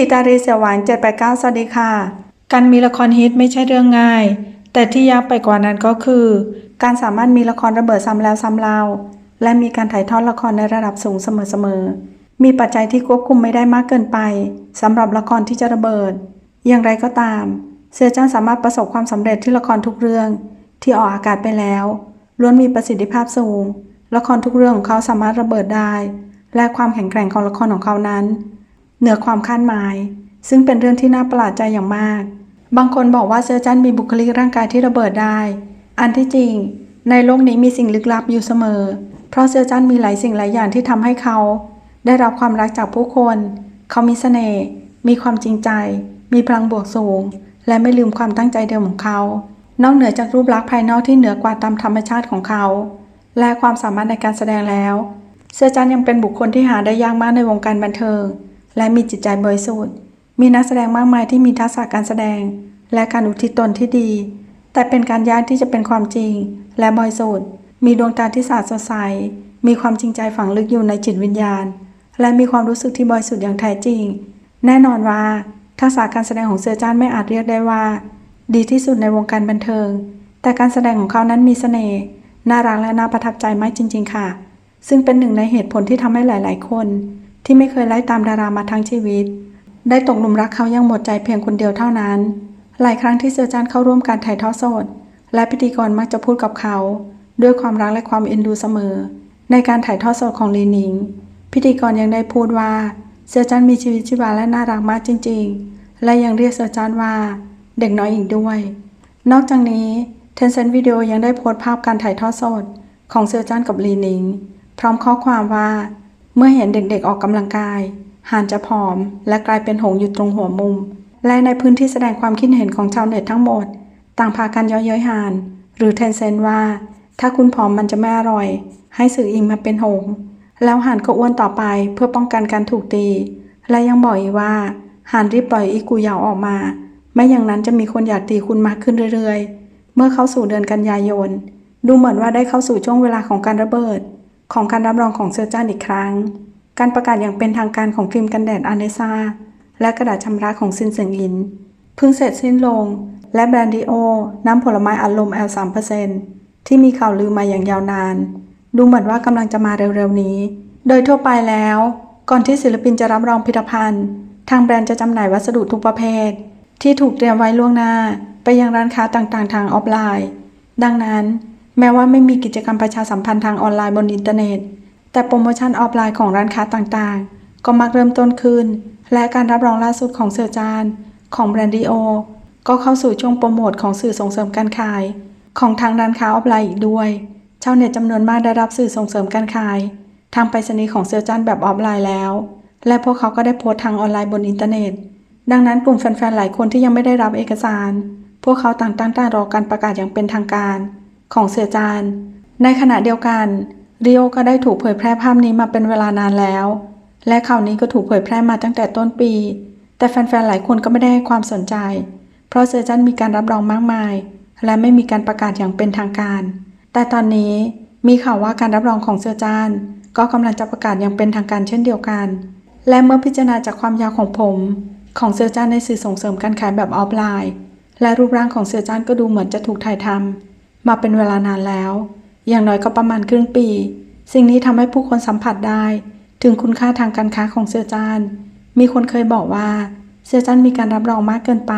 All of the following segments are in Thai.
ทีตารีเสียหวาน789 สวัสดีค่ะ การมีละครฮิตไม่ใช่เรื่องง่าย แต่ที่ยากไปกว่านั้นก็คือ การสามารถมีละครระเบิดซ้ำแล้วซ้ำเล่า และมีการถ่ายทอดละครในระดับสูงเสมอๆ มีปัจจัยที่ควบคุมไม่ได้มากเกินไปสำหรับละครที่จะระเบิด อย่างไรก็ตาม เสือจ้านสามารถประสบความสำเร็จที่ละครทุกเรื่อง ที่ออกอากาศไปแล้วล้วนมีประสิทธิภาพสูง ละครทุกเรื่องของเขาสามารถระเบิดได้ และความแข็งแกร่งของละครของเขานั้น เหนือความคาดหมาย ซึ่งเป็นเรื่องที่น่าประหลาดใจอย่างมาก บางคนบอกว่าเซอร์จันมีบุคลิกร่างกายที่ระเบิดได้ อันที่จริง ในโลกนี้มีสิ่งลึกลับอยู่เสมอ เพราะเซอร์จันมีหลายสิ่งหลายอย่างที่ทำให้เขา ได้รับความรักจากผู้คน เขามีเสน่ห์มีความจริงใจ มีพลังบวกสูง และไม่ลืมความตั้งใจเดิมของเขา นอกเหนือจากรูปลักษณ์ภายนอกที่เหนือกว่าตามธรรมชาติของเขา และความสามารถในการแสดงแล้ว เซอร์จันยังเป็นบุคคลที่หาได้ยากมากในวงการบันเทิง และมีจิตใจบริสุทธิ์ มีนักแสดงมากมายที่มีทักษะการแสดง และการอุทิศตนที่ดี แต่เป็นการยากที่จะเป็นความจริง และบริสุทธิ์ มีดวงตาที่สะอาดสดใส มีความจริงใจฝังลึกอยู่ในจิตวิญญาณ และมีความรู้สึกที่บริสุทธิ์อย่างแท้จริง แน่นอนว่าทักษะการแสดงของเซอร์จานไม่อาจเรียกได้ว่า ดีที่สุดในวงการบันเทิง แต่การแสดงของเขานั้นมีเสน่ห์น่ารักและน่าประทับใจมากจริง ๆ ค่ะ ซึ่งเป็นหนึ่งในเหตุผลที่ทำให้หลาย ๆ คน ที่ไม่เคยไล่ตามดารามาทั้งชีวิต ได้ตกหลุมรักเขายังหมดใจเพียงคนเดียวเท่านั้น หลายครั้งที่เซอร์จานเข้าร่วมการถ่ายทอดสด และพิธีกรมักจะพูดกับเขา ด้วยความรักและความเอ็นดูเสมอ ในการถ่ายทอดสดของลีนิง พิธีกรยังได้พูดว่าเซอร์จานมีชีวิตชีวาและน่ารักมากจริง ๆ และยังเรียกเซอร์จานว่า เด็กน้อยอีกด้วย นอกจากนี้ Tencent Video ยังได้โพสต์ภาพการถ่ายทอดสด ของเซอร์จานกับลีนิง พร้อมข้อความว่า เมื่อเห็นเด็กๆออกกำลังกาย หานจะผอม และกลายเป็นหงอยู่ตรงหัวมุม และในพื้นที่แสดงความคิดเห็นของชาวเน็ตทั้งหมด ต่างพากันย้อยเย้ยหาน หรือเทนเซนว่า ถ้าคุณผอมมันจะไม่อร่อย ให้สื่ออิงมาเป็นหง แล้วหานก็อ้วนต่อไปเพื่อป้องกันการถูกตี และยังบอกอีกว่าหานรีบปล่อยอีกูยาวออกมา ไม่อย่างนั้นจะมีคนอยากตีคุณมากขึ้นเรื่อยๆ เมื่อเข้าสู่เดือนกันยายน ดูเหมือนว่าได้เข้าสู่ช่วงเวลาของการระเบิด ของการรับรองของเซอร์จานอีกครั้ง การประกาศอย่างเป็นทางการของครีมกันแดดอาเนซาและกระดาษชำระของซินเซิงอินเพิ่งเสร็จสิ้นลง และแบรนดิโอ น้ำผลไม้อัดลม L3% ที่มีข่าวลือมาอย่างยาวนาน ดูเหมือนว่ากำลังจะมาเร็วๆนี้ โดยทั่วไปแล้ว ก่อนที่ศิลปินจะรับรองผลิตภัณฑ์ ทางแบรนด์จะจำหน่ายวัสดุทุกประเภท ที่ถูกเตรียมไว้ล่วงหน้า ไปยังร้านค้าต่างๆ ทางออฟไลน์ ดังนั้น แม้ว่าไม่มีกิจกรรมประชาสัมพันธ์ทางออนไลน์บนอินเทอร์เน็ต แต่โปรโมชั่นออฟไลน์ของร้านค้าต่างๆ ก็มักเริ่มต้นขึ้น และการรับรองล่าสุดของเซอร์จานของแบรนด์ดีโอก็เข้าสู่ช่วงโปรโมทของสื่อส่งเสริมการขาย ของทางร้านค้าออฟไลน์อีกด้วย ชาวเน็ตจำนวนมากได้รับสื่อส่งเสริมการขาย ทางไปรษณีย์ของเซอร์จานแบบออฟไลน์แล้ว และพวกเขาก็ได้โพสต์ทางออนไลน์บนอินเทอร์เน็ต ดังนั้นกลุ่มแฟนๆ หลายคนที่ยังไม่ได้รับเอกสาร พวกเขาต่างตั้งตารอการประกาศอย่างเป็นทางการ ของเสือจาน ในขณะเดียวกันริโอก็ได้ถูกเผยแพร่ภาพนี้มาเป็นเวลานานแล้ว และข่าวนี้ก็ถูกเผยแพร่มาตั้งแต่ต้นปี แต่แฟนๆ หลายคนก็ไม่ได้ให้ความสนใจ เพราะเซอร์จันมีการรับรองมากมาย และไม่มีการประกาศอย่างเป็นทางการ แต่ตอนนี้มีข่าวว่าการรับรองของเซอร์จานก็กำลังจะประกาศอย่างเป็นทางการเช่นเดียวกัน และเมื่อพิจารณาจากความยาวของผม ของเซอร์จานในสื่อส่งเสริมการขายแบบออฟไลน์ และรูปร่างของเซอร์จานก็ดูเหมือนจะถูกถ่ายทำ มาเป็นเวลานานแล้ว อย่างน้อยก็ประมาณครึ่งปี สิ่งนี้ทำให้ผู้คนสัมผัสได้ ถึงคุณค่าทางการค้าของเซอร์จาน มีคนเคยบอกว่าเซอร์จานมีการรับรองมากเกินไป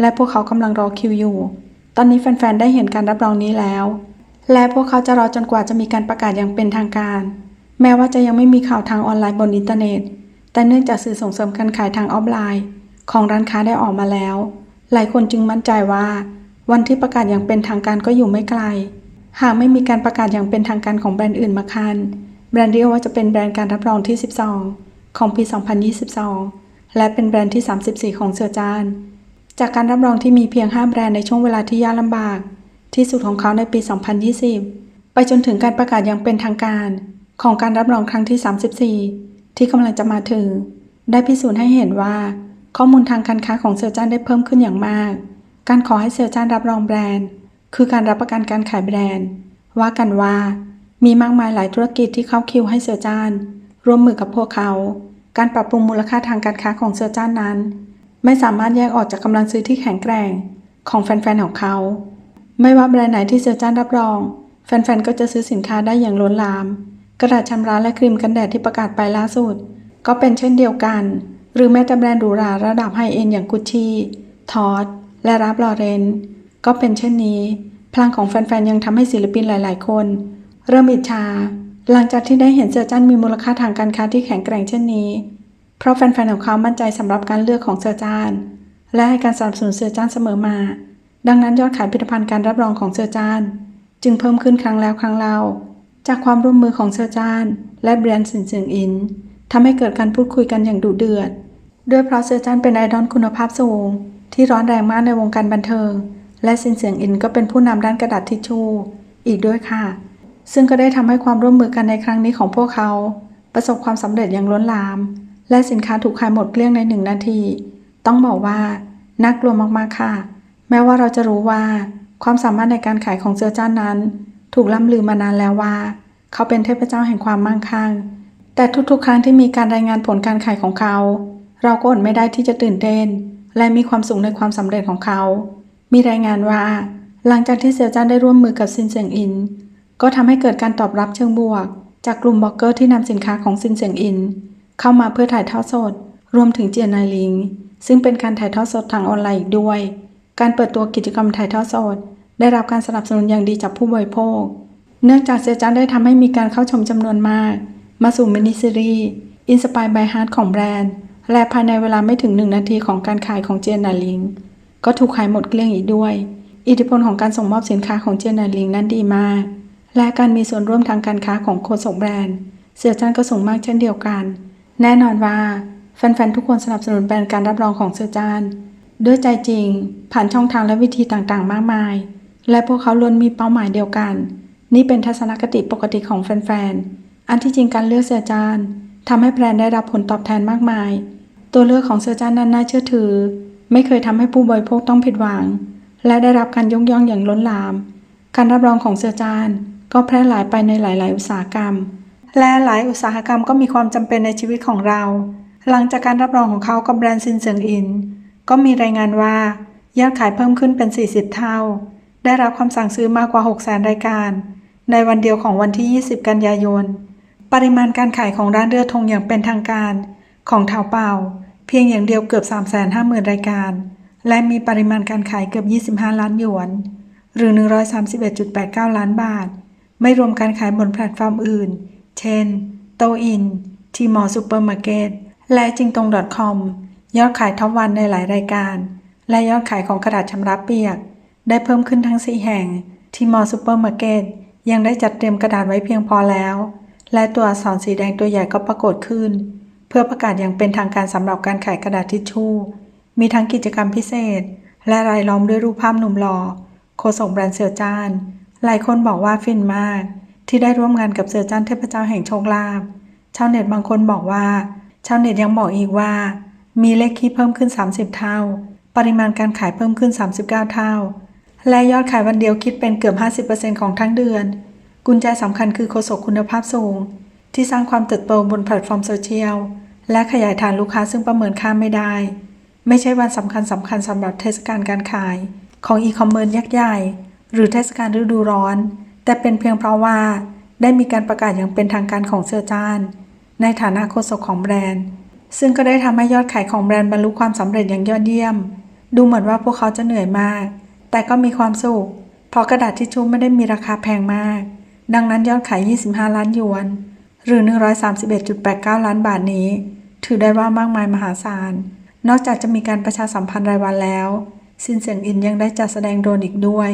และพวกเขากำลังรอคิวอยู่ ตอนนี้แฟนๆได้เห็นการรับรองนี้แล้ว และพวกเขาจะรอจนกว่าจะมีการประกาศอย่างเป็นทางการ แม้ว่าจะยังไม่มีข่าวทางออนไลน์บนอินเทอร์เน็ต แต่เนื่องจากสื่อส่งเสริมการขายทางออฟไลน์ ของร้านค้าได้ออกมาแล้ว หลายคนจึงมั่นใจว่า วันที่ประกาศอย่างเป็นทางการก็อยู่ไม่ไกล หากไม่มีการประกาศอย่างเป็นทางการของแบรนด์อื่นมาคัน แบรนด์เดียวว่าจะเป็นแบรนด์การรับรองที่ 12 ของปี 2022 และเป็นแบรนด์ที่ 34 ของเสือจาน จากการรับรองที่มีเพียง 5 แบรนด์ในช่วงเวลาที่ยากลำบาก ที่สุดของเขาในปี 2020 ไปจนถึงการประกาศอย่างเป็นทางการ ของการรับรองครั้งที่ 34 ที่กำลังจะมาถึง ได้พิสูจน์ให้เห็นว่า ข้อมูลทางการค้าของเซอร์จานได้เพิ่มขึ้นอย่างมาก การขอให้เซอร์จานรับรองแบรนด์ คือการรับประกันการขายแบรนด์ ว่ากันว่า มีมากมายหลายธุรกิจที่เข้าคิวให้เซอร์จานร่วมมือกับพวกเขา การปรับปรุงมูลค่าทางการค้าของเซอร์จ้านนั้น ไม่สามารถแยกออกจากกำลังซื้อที่แข็งแกร่งของแฟนๆของเขา ไม่ว่าแบรนด์ไหนที่เซอร์จ้านรับรอง แฟนๆก็จะซื้อสินค้าได้อย่างล้นหลาม กระดาษชำระและครีมกันแดดที่ประกาศไปล่าสุด ก็เป็นเช่นเดียวกัน หรือแม้แต่แบรนด์หรูหราระดับไฮเอ็นอย่างกุชชี่ทอด และรับลอเรนก็เป็นเช่นนี้ พลังของแฟนๆ ยังทำให้ศิลปินหลายๆ คน เริ่มอิจฉาหลังจากที่ได้เห็นเซอร์จันมีมูลค่าทางการค้าที่แข็งแกร่งเช่นนี้ เพราะแฟนๆ ของเขามั่นใจสำหรับการเลือกของเซอร์จานและให้การสนับสนุนเซอร์จานเสมอมา ดังนั้นยอดขายผลิตภัณฑ์การรับรองของเซอร์จานจึงเพิ่มขึ้นครั้งแล้วครั้งเล่าจากความร่วมมือของเซอร์จานและแบรนด์สินสียงอินทำให้เกิดการพูดคุยกันอย่างดุเดือด ด้วยเพราะเซอร์จานเป็นไอดอลคุณภาพสูง ที่ร้อนแรงมากในวงการบันเทิง และสินเสียงอินก็เป็นผู้นำด้านกระดาษทิชชู่อีกด้วยค่ะ ซึ่งก็ได้ทำให้ความร่วมมือกันในครั้งนี้ของพวกเขา ประสบความสำเร็จอย่างล้นหลาม และสินค้าถูกขายหมดเกลี้ยงในหนึ่งนาที ต้องบอกว่าน่ากลัวมากๆค่ะ แม้ว่าเราจะรู้ว่า ความสามารถในการขายของเซอร์จ้านนั้น ถูกล่ำลือมานานแล้วว่า เขาเป็นเทพเจ้าแห่งความมั่งคั่ง แต่ทุกๆ ครั้งที่มีการรายงานผลการขายของเขา เราก็อดไม่ได้ที่จะตื่นเต้น และมีความสุขในความสำเร็จของเขา มีรายงานว่า หลังจากที่เซอร์จ้านได้ร่วมมือกับซินเซียงอิน ก็ทำให้เกิดการตอบรับเชิงบวก จากกลุ่มบล็อกเกอร์ที่นำสินค้าของซินเซียงอิน เข้ามาเพื่อถ่ายทอดสด รวมถึงเจียนายลิง ซึ่งเป็นการถ่ายทอดสดทางออนไลน์อีกด้วย การเปิดตัวกิจกรรมถ่ายทอดสด ได้รับการสนับสนุนอย่างดีจากผู้บริโภค เนื่องจากเซียวจันได้ทำให้มีการเข้าชมจำนวนมาก มาสู่มินิซีรีส์ Inspire by Heart ของแบรนด์ และภายในเวลาไม่ถึงหนึ่งนาทีของการขายของเจียนาลิง ก็ถูกขายหมดเกลี้ยงอีกด้วย อิทธิพลของการส่งมอบสินค้าของเจียนาลิงนั้นดีมาก และการมีส่วนร่วมทางการค้าของโคสกแบรนด์ เสียจันก็สูงมากเช่นเดียวกัน แน่นอนว่าแฟนๆทุกคนสนับสนุนแบรนด์การรับรองของเซอร์จานด้วยใจจริง ผ่านช่องทางและวิธีต่างๆ มากมาย และพวกเขาล้วนมีเป้าหมายเดียวกัน นี่เป็นทัศนคติปกติของแฟนๆอันที่จริงการเลือกเซอร์จานทำให้แบรนด์ได้รับผลตอบแทนมากมาย ตัวเลือกของเซอร์จานนั้นน่าเชื่อถือ ไม่เคยทำให้ผู้บริโภคต้องผิดหวัง และได้รับการยกย่องอย่างล้นหลาม การรับรองของเซอร์จานก็แพร่หลายไปในหลาย ๆ อุตสาหกรรม และหลายอุตสาหกรรมก็มีความจำเป็นในชีวิตของเรา หลังจากการรับรองของเขากับแบรนด์ซินเซิงอิน ก็มีรายงานว่ายอดขายเพิ่มขึ้นเป็น 40 เท่า ได้รับคำสั่งซื้อมากกว่า 6 0 0 0 0รายการ ในวันเดียวของวันที่ 20 กันยายน ปริมาณการขายของร้านเรือธงอย่างเป็นทางการของเถาเป่า เพียงอย่างเดียวเกือบ 350,000 รายการ และมีปริมาณการขายเกือบ 25 ล้านหยวน หรือ 131.89 ล้านบาท ไม่รวมการขายบนแพลตฟอร์มอื่น เช่น โตอิน ทีมอซูเปอร์มาร์เก็ต และจิงตง .com ยอดขายท็อปวันในหลายรายการ และยอดขายของกระดาษชำระเปียก ได้เพิ่มขึ้นทั้ง 4 แห่ง ทีมอซูเปอร์มาร์เก็ตยังได้จัดเตรียมกระดาษไว้เพียงพอแล้ว และตัวอักษรสีแดงตัวใหญ่ก็ปรากฏขึ้น พื่อประกาศอย่างเป็นทางการสำหรับการขายกระดาษทิชชู่ มีทั้งกิจกรรมพิเศษ และรายล้อมด้วยรูปภาพหนุ่มหล่อโคศกแบรนด์เสือจาน หลายคนบอกว่าฟินมาก ที่ได้ร่วมงานกับเสือจันเทพเจ้าแห่งโชคลาภชาวเน็ตบางคนบอกว่า ชาวเน็ตยังบอกอีกว่า มีเลขคี่เพิ่มขึ้น 30 เท่า ปริมาณการขายเพิ่มขึ้น 39 เท่า และยอดขายวันเดียวคิดเป็นเกือบ 50%ของทั้งเดือน กุญแจสำคัญคือโฆษกคุณภาพสูง ที่สร้างความเติบโตบนแพลตฟอร์มโซเชียล และขยายฐานลูกค้าซึ่งประเมินค่าไม่ได้ ไม่ใช่วันสำคัญสำคัญสำหรับเทศกาลการขาย ของอีคอมเมิร์ซยักษ์ใหญ่ หรือเทศกาลฤดูร้อน แต่เป็นเพียงเพราะว่า ได้มีการประกาศอย่างเป็นทางการของเซอร์จาน ในฐานะโฆษกของแบรนด์ ซึ่งก็ได้ทำให้ยอดขายของแบรนด์บรรลุความสำเร็จอย่างยอดเยี่ยม ดูเหมือนว่าพวกเขาจะเหนื่อยมาก แต่ก็มีความสุขเพราะกระดาษทิชชู่ไม่ได้มีราคาแพงมาก ดังนั้นยอดขาย 25 ล้านหยวน หรือ 131.89 ล้านบาทนี้ ถือได้ว่ามากมายมหาศาล นอกจากจะมีการประชาสัมพันธ์รายวันแล้ว ซินเสียงอินยังได้จัดแสดงโดรนอีกด้วย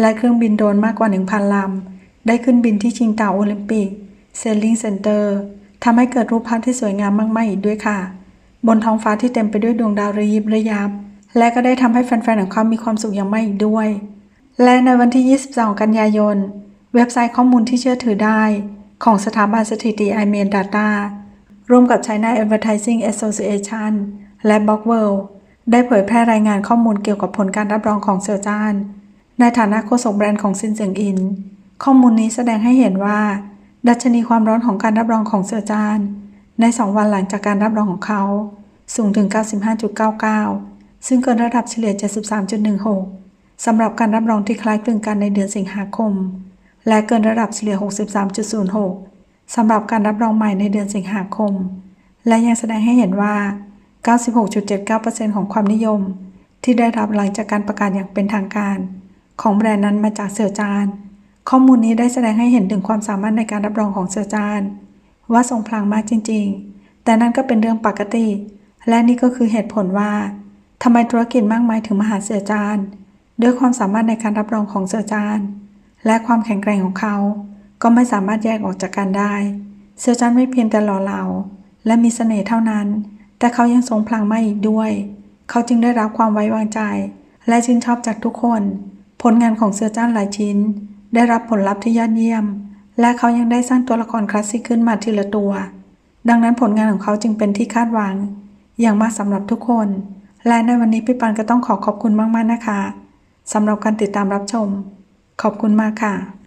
และเครื่องบินโดรนมากกว่า 1,000 ลำ ได้ขึ้นบินที่ชิงเต่าโอลิมปิกเซลลิงเซ็นเตอร์ทำให้เกิดรูปภาพที่สวยงามมากๆอีกด้วยค่ะ บนท้องฟ้าที่เต็มไปด้วยดวงดาวระยิบระยับ และก็ได้ทำให้แฟนๆของเขามีความสุขอย่างมากอีกด้วย และในวันที่ 22 กันยายน เว็บไซต์ข้อมูลที่เชื่อถือได้ ของสถาบันสถิติ i m e n Data ร่วมกับ China Advertising Association และ b l o c k w o r l d ได้เผยแพร่รายงานข้อมูลเกี่ยวกับผลการรับรองของเซอร์จาน ในฐานะโฆษกแบรนด์ของซินเซียงอิน ข้อมูลนี้แสดงให้เห็นว่า ดัชนีความร้อนของการรับรองของเซอร์จาน ใน 2 วันหลังจากการรับรองของเขา สูงถึง 95.99 ซึ่งเกินระดับเฉลี่ย 73.16 สำหรับการรับรองที่คล้ายคลึงกันในเดือนสิงหาคม และเกินระดับเฉลี่ย 63.06 สำหรับการรับรองใหม่ในเดือนสิงหาคม และยังแสดงให้เห็นว่า 96.79%ของความนิยม ที่ได้รับหลังจากการประกาศอย่างเป็นทางการ ของแบรนด์นั้นมาจากเซอร์จาน ข้อมูลนี้ได้แสดงให้เห็นถึงความสามารถในการรับรองของเซอร์จาน ว่าทรงพลังมากจริง ๆ แต่นั่นก็เป็นเรื่องปกติ และนี่ก็คือเหตุผลว่าทำไมธุรกิจมากมายถึงมหาเสือจานด้วยความสามารถในการรับรองของเสือจาน และความแข็งแกร่งของเขา ก็ไม่สามารถแยกออกจากกันได้เสือจานไม่เพียงแต่หล่อเหลาและมีเสน่ห์เท่านั้น แต่เขายังทรงพลังไมากอีกด้วย เขาจึงได้รับความไว้วางใจ และชื่นชอบจากทุกคน ผลงานของเสือจ้านหลายชิ้น ได้รับผลลัพธ์ที่ยอดเยี่ยม และเขายังได้สร้างตัวละครคลาสสิกขึ้นมาทีละตัว ดังนั้นผลงานของเขาจึงเป็นที่คาดหวัง อย่างมากสำหรับทุกคน และในวันนี้พี่ปันก็ต้องขอขอบคุณมากๆนะคะสำหรับการติดตามรับชม ขอบคุณมากค่ะ